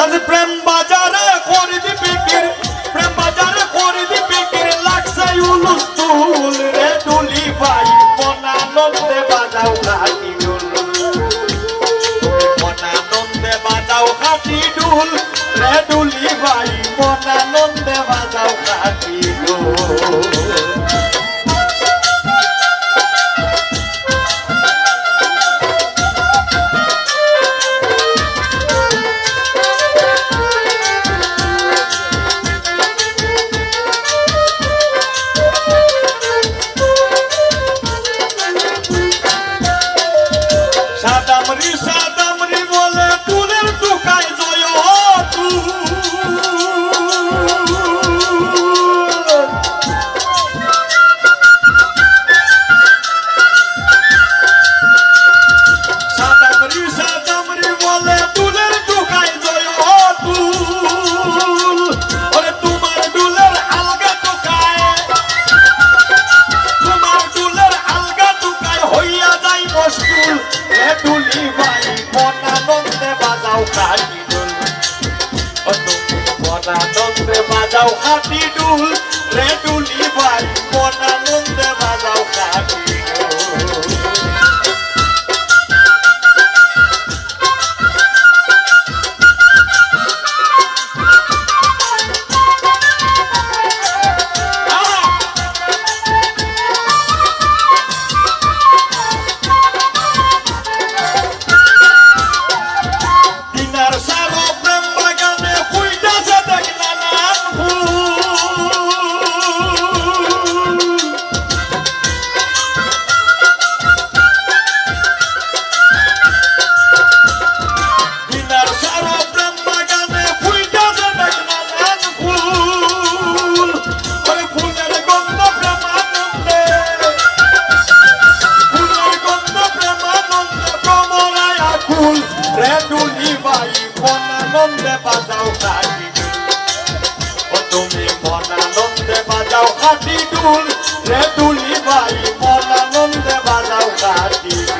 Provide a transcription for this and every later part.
আজ প্রেম বাজারে করবি বিক্রি প্রেম বাজারে করবি বিক্রি লাগছে উলুস তুল রে ডুলি ভাই বনানন্দে বাজাও ঘাটি ডুল বনানন্দে বাজাও ঘাটি ডুল রে তুলি মনানন্দে বাজাও কাটি ডুল রে দুলি ভাই মনানন্দে বাজাও আকুল রে দুলি ভাই মনানন্দে বাজাও কাটি ও তুমি মনানন্দে বাজাও কাটি ডুল রে দুলি ভাই মনানন্দে বাজাও কাটি ডুল মালুম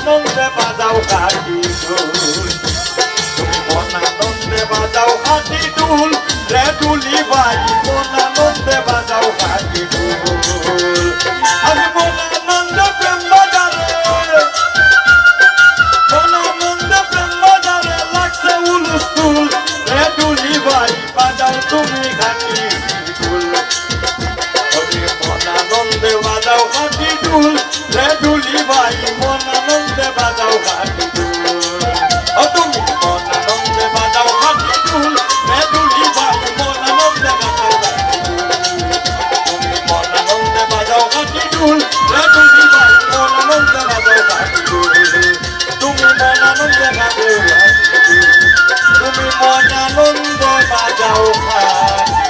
মনানন্দে বাজাও কাটি ডুল তুমি মনানন্দে বাজাও কাটি ডুল রে দুলি ভাই মনানন্দে বাজাও কাটি ডুল আজ মনানন্দ বাজাও ডুল ও তুমি মনানন্দে বাজাও কাটি ডুল রে দুলি ভাই মনানন্দে বাজাও ডুল তুমি মনানন্দে বাজাও কাটি ডুল রে দুলি ভাই মনানন্দে বাজাও ডুল তুমি মনানন্দে বাজাও কাটি ডুল তুমি মনানন্দে বাজাও কাটি